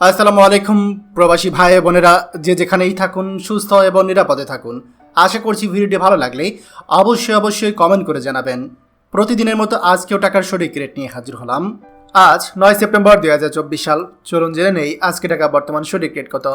আসসালামু আলাইকুম, প্রবাসী ভাই বোনেরা। যে যেখানেই থাকুন, সুস্থ এবং নিরাপদে থাকুন। আশা করছি ভিডিওটি ভালো লাগলে অবশ্যই অবশ্যই কমেন্ট করে জানাবেন। প্রতিদিনের মতো আজকেও টাকার সঠিক রেট নিয়ে হাজির হলাম। আজ নয় সেপ্টেম্বর দুই হাজার চব্বিশ সাল। চলুন জেনে নেই আজকে টাকা বর্তমান সঠিক রেট কত।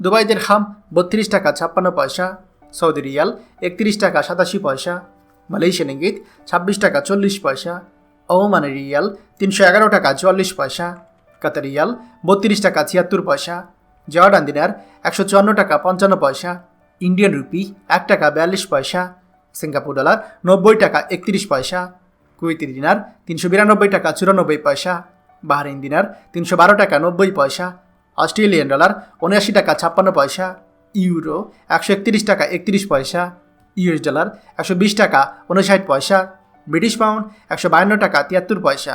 দুবাইদের হাম বত্রিশ টাকা ছাপ্পান্ন পয়সা, সৌদি রিয়াল একত্রিশ টাকা সাতাশি পয়সা, মালয়েশিয়ান ইঙ্গিত ছাব্বিশ টাকা চল্লিশ পয়সা ওমানে রিয়াল তিনশো এগারো টাকা চুয়াল্লিশ পয়সা কাতার রিয়াল, বত্রিশ টাকা ছিয়াত্তর পয়সা। জর্ডান দিনার একশো চুয়ান্ন টাকা পঞ্চান্ন পয়সা। ইন্ডিয়ান রুপি এক টাকা বিয়াল্লিশ পয়সা। সিঙ্গাপুর ডলার নব্বই টাকা একত্রিশ পয়সা। কুয়েতি দিনার তিনশো বিরানব্বই টাকা চুরানব্বই পয়সা। বাহরিন দিনার তিনশো বারো টাকা নব্বই পয়সা। অস্ট্রেলিয়ান ডলার উনআশি টাকা ছাপ্পান্ন পয়সা। ইউরো একশো একত্রিশ টাকা একত্রিশ পয়সা। ইউএস ডলার একশো বিশ টাকা উনষাট পয়সা। ব্রিটিশ পাউন্ড একশো বায়ান্ন টাকা তিয়াত্তর পয়সা।